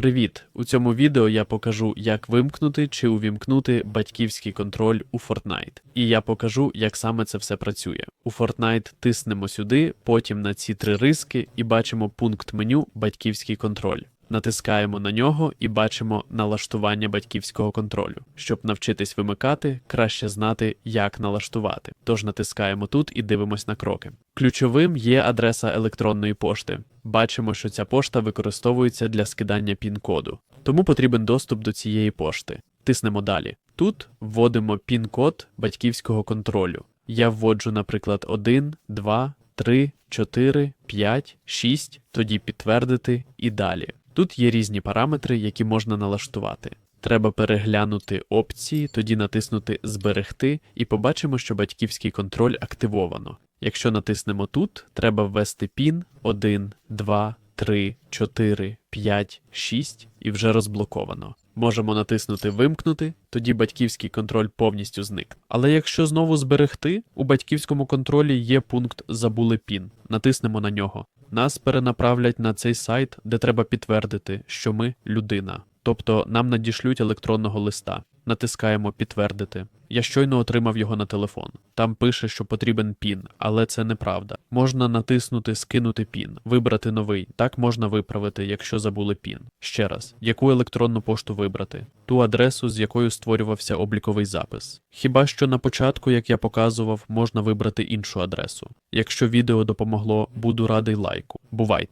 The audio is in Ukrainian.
Привіт! У цьому відео я покажу, як вимкнути чи увімкнути батьківський контроль у Fortnite. І я покажу, як саме це все працює. У Fortnite тиснемо сюди, потім на ці три риски і бачимо пункт меню Батьківський контроль. Натискаємо на нього і бачимо налаштування батьківського контролю. Щоб навчитись вимикати, краще знати, як налаштувати. Тож натискаємо тут і дивимось на кроки. Ключовим є адреса електронної пошти. Бачимо, що ця пошта використовується для скидання пін-коду. Тому потрібен доступ до цієї пошти. Тиснемо далі. Тут вводимо пін-код батьківського контролю. Я вводжу, наприклад, 1, 2, 3, 4, 5, 6, тоді підтвердити і далі. Тут є різні параметри, які можна налаштувати. Треба переглянути опції, тоді натиснути Зберегти і побачимо, що батьківський контроль активовано. Якщо натиснемо тут, треба ввести PIN 1, 2, 3, 4, 5, 6 і вже розблоковано. Можемо натиснути Вимкнути, тоді батьківський контроль повністю зник. Але якщо знову зберегти, у батьківському контролі є пункт Забули PIN. Натиснемо на нього. Нас перенаправлять на цей сайт, де треба підтвердити, що ми людина. Тобто нам надішлють електронного листа. Натискаємо підтвердити. Я щойно отримав його на телефон. Там пише, що потрібен пін, але це неправда. Можна натиснути Скинути пін, вибрати новий. Так можна виправити, якщо забули пін. Ще раз, яку електронну пошту вибрати? Ту адресу, з якою створювався обліковий запис. Хіба що на початку, як я показував, можна вибрати іншу адресу. Якщо відео допомогло, буду радий лайку. Бувайте!